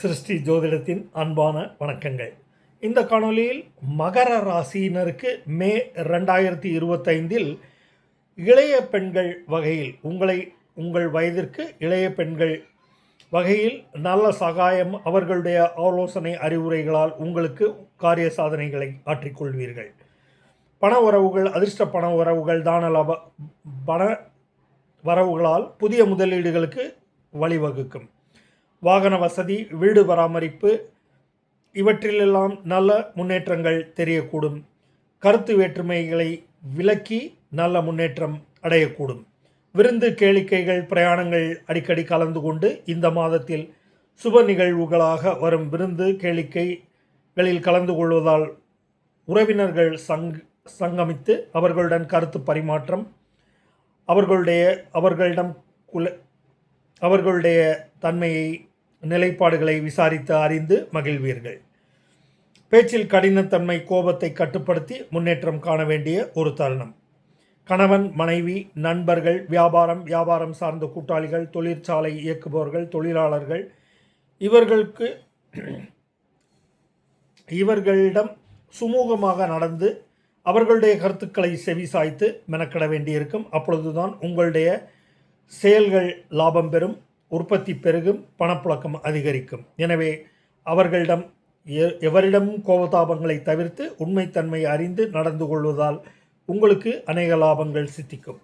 சிருஷ்டி ஜோதிடத்தின் அன்பான வணக்கங்கள். இந்த காணொலியில் மகர ராசியினருக்கு மே ரெண்டாயிரத்தி இருபத்தைந்தில் இளைய பெண்கள் வகையில் உங்களை உங்கள் வயதிற்கு இளைய பெண்கள் வகையில் நல்ல சகாயம் அவர்களுடைய ஆலோசனை அறிவுரைகளால் உங்களுக்கு காரிய சாதனைகளை ஆற்றிக்கொள்வீர்கள். பண உறவுகள் அதிர்ஷ்ட பண உறவுகள் தான லாப பண வரவுகளால் புதிய முதலீடுகளுக்கு வழிவகுக்கும். வாகன வசதி வீடு பராமரிப்பு இவற்றிலெல்லாம் நல்ல முன்னேற்றங்கள் தெரியக்கூடும். கருத்து வேற்றுமைகளை விலக்கி நல்ல முன்னேற்றம் அடையக்கூடும். விருந்து கேளிக்கைகள் பிரயாணங்கள் அடிக்கடி கலந்து கொண்டு இந்த மாதத்தில் சுப நிகழ்வுகளாக வரும் விருந்து கேளிக்கைகளில் கலந்து கொள்வதால் உறவினர்கள் சங் சங்கமித்து அவர்களுடன் கருத்து பரிமாற்றம் அவர்களுடைய அவர்களிடம் குல அவர்களுடைய தன்மையை நிலைப்பாடுகளை விசாரித்து அறிந்து மகிழ்வீர்கள். பேச்சில் கடினத்தன்மை கோபத்தை கட்டுப்படுத்தி முன்னேற்றம் காண வேண்டிய ஒரு தருணம். கணவன் மனைவி நண்பர்கள் வியாபாரம் வியாபாரம் சார்ந்த கூட்டாளிகள் தொழிற்சாலை இயக்குபவர்கள் தொழிலாளர்கள் இவர்களுக்கு இவர்களிடம் சுமூகமாக நடந்து அவர்களுடைய கருத்துக்களை செவிசாய்த்து மெனக்கிட வேண்டியிருக்கும். அப்பொழுதுதான் உங்களுடைய செயல்கள் லாபம் பெறும். உற்பத்தி பெருகும் பணப்புழக்கம் அதிகரிக்கும். எனவே அவர்களிடம் எ- எவரிடமும் கோபதாபங்களை தவிர்த்து உண்மைத்தன்மை அறிந்து நடந்து கொள்வதால் உங்களுக்கு அநேக லாபங்கள் சித்திக்கும்.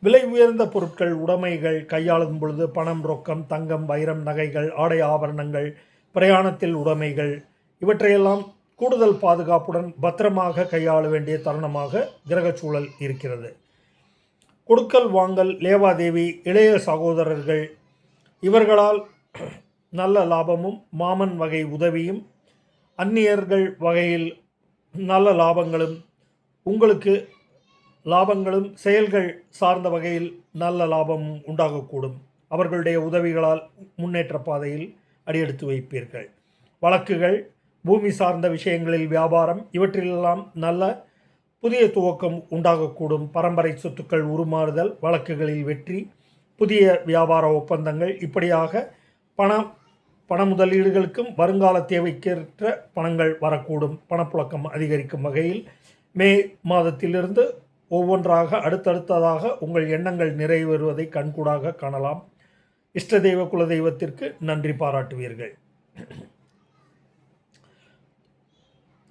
விலை உயர்ந்த பொருட்கள் உடைமைகள் கையாளும் பொழுது பணம் ரொக்கம் தங்கம் வைரம் நகைகள் ஆடை ஆபரணங்கள் பிரயாணத்தில் உடைமைகள் இவற்றையெல்லாம் கூடுதல் பாதுகாப்புடன் பத்திரமாக கையாள வேண்டிய தருணமாக கிரகச்சூழல் இருக்கிறது. கொடுக்கல் வாங்கல் லேவாதேவி இளைய சகோதரர்கள் இவர்களால் நல்ல லாபமும் மாமன் வகை உதவியும் அந்நியர்கள் வகையில் நல்ல லாபங்களும் உங்களுக்கு லாபங்களும் செயல்கள் சார்ந்த வகையில் நல்ல லாபமும் உண்டாகக்கூடும். அவர்களுடைய உதவிகளால் முன்னேற்ற பாதையில் அடியெடுத்து வைப்பீர்கள். வழக்குகள் பூமி சார்ந்த விஷயங்களில் வியாபாரம் இவற்றிலெல்லாம் நல்ல புதிய துவக்கம் உண்டாகக்கூடும். பரம்பரை சொத்துக்கள் உருமாறுதல் வழக்குகளில் வெற்றி புதிய வியாபார ஒப்பந்தங்கள் இப்படியாக பணம் பண முதலீடுகளுக்கும் வருங்கால தேவைக்கேற்ற பணங்கள் வரக்கூடும். பணப்புழக்கம் அதிகரிக்கும் வகையில் மே மாதத்திலிருந்து ஒவ்வொன்றாக அடுத்தடுத்ததாக உங்கள் எண்ணங்கள் நிறைவேறுவதை கண்கூடாக காணலாம். இஷ்ட தெய்வ குலதெய்வத்திற்கு நன்றி பாராட்டுவீர்கள்.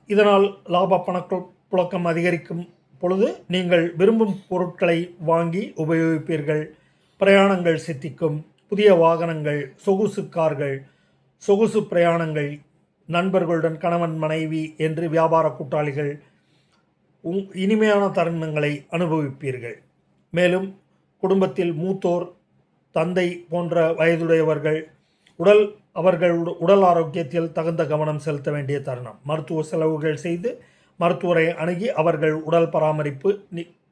இதனால் லாப பணக்கு- புழக்கம் அதிகரிக்கும் பொழுது நீங்கள் விரும்பும் பொருட்களை வாங்கி உபயோகிப்பீர்கள். பிரயாணங்கள் சித்திக்கும் புதிய வாகனங்கள் சொகுசு கார்கள் சொகுசு பிரயாணங்கள் நண்பர்களுடன் கணவன் மனைவி என்று வியாபார கூட்டாளிகள் உங் இனிமையான தருணங்களை அனுபவிப்பீர்கள். மேலும் குடும்பத்தில் மூத்தோர் தந்தை போன்ற வயதுடையவர்கள் உடல் அவர்கள் உடல் ஆரோக்கியத்தில் தகுந்த கவனம் செலுத்த வேண்டிய தருணம். மருத்துவ செலவுகள் செய்து மருத்துவரை அணுகி அவர்கள் உடல் பராமரிப்பு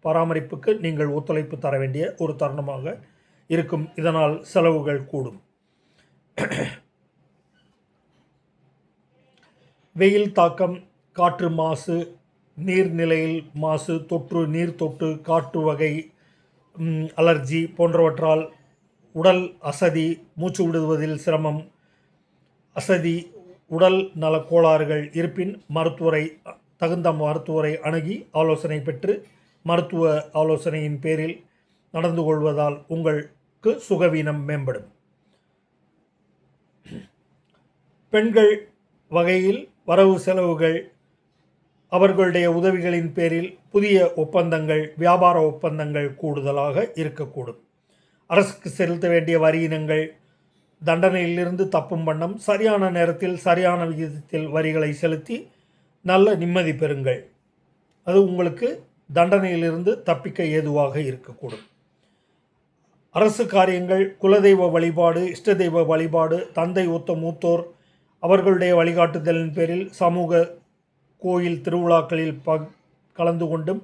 பராமரிப்புக்கு நீங்கள் ஒத்துழைப்பு தர வேண்டிய ஒரு தருணமாக இருக்கும். இதனால் செலவுகள் கூடும். வெயில் தாக்கம் காற்று மாசு நீர்நிலையில் மாசு தொற்று நீர் தொற்று காற்று வகை அலர்ஜி போன்றவற்றால் உடல் அசதி மூச்சு விடுவதில் சிரமம் அசதி உடல் நல கோளாறுகள் இருப்பின் மருத்துவரை தகுந்த மருத்துவரை அணுகி ஆலோசனை பெற்று மருத்துவ ஆலோசனையின் பேரில் நடந்து கொள்வதால் உங்களுக்கு சுகவீனம் மேம்படும். பெண்கள் வகையில் வரவு செலவுகள் அவர்களுடைய உதவிகளின் பேரில் புதிய ஒப்பந்தங்கள் வியாபார ஒப்பந்தங்கள் கூடுதலாக இருக்கக்கூடும். அரசுக்கு செலுத்த வேண்டிய வரியினங்கள் தண்டனையிலிருந்து தப்பும் வண்ணம் சரியான நேரத்தில் சரியான விகிதத்தில் வரிகளை செலுத்தி நல்ல நிம்மதி பெறுங்கள். அது உங்களுக்கு தண்டனையிலிருந்து தப்பிக்க ஏதுவாக இருக்கக்கூடும். அரசு காரியங்கள் குலதெய்வ வழிபாடு இஷ்ட தெய்வ வழிபாடு தந்தை ஒத்த மூத்தோர் அவர்களுடைய வழிகாட்டுதலின் பேரில் சமூக கோயில் திருவிழாக்களில் ப கலந்து கொண்டும்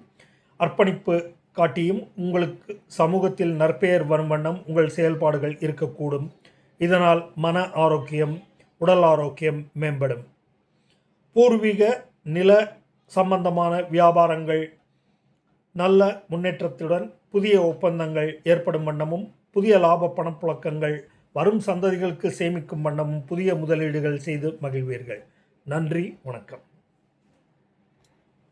அர்ப்பணிப்பு காட்டியும் உங்களுக்கு சமூகத்தில் நற்பெயர் வரும் வண்ணம் உங்கள் செயல்பாடுகள் இருக்கக்கூடும். இதனால் மன ஆரோக்கியம் உடல் ஆரோக்கியம் மேம்படும். பூர்வீக நில சம்பந்தமான வியாபாரங்கள் நல்ல முன்னேற்றத்துடன் புதிய ஒப்பந்தங்கள் ஏற்படும் வண்ணமும் புதிய லாப பணப்புழக்கங்கள் வரும் சந்ததிகளுக்கு சேமிக்கும் வண்ணமும் புதிய முதலீடுகள் செய்து மகிழ்வீர்கள். நன்றி வணக்கம்.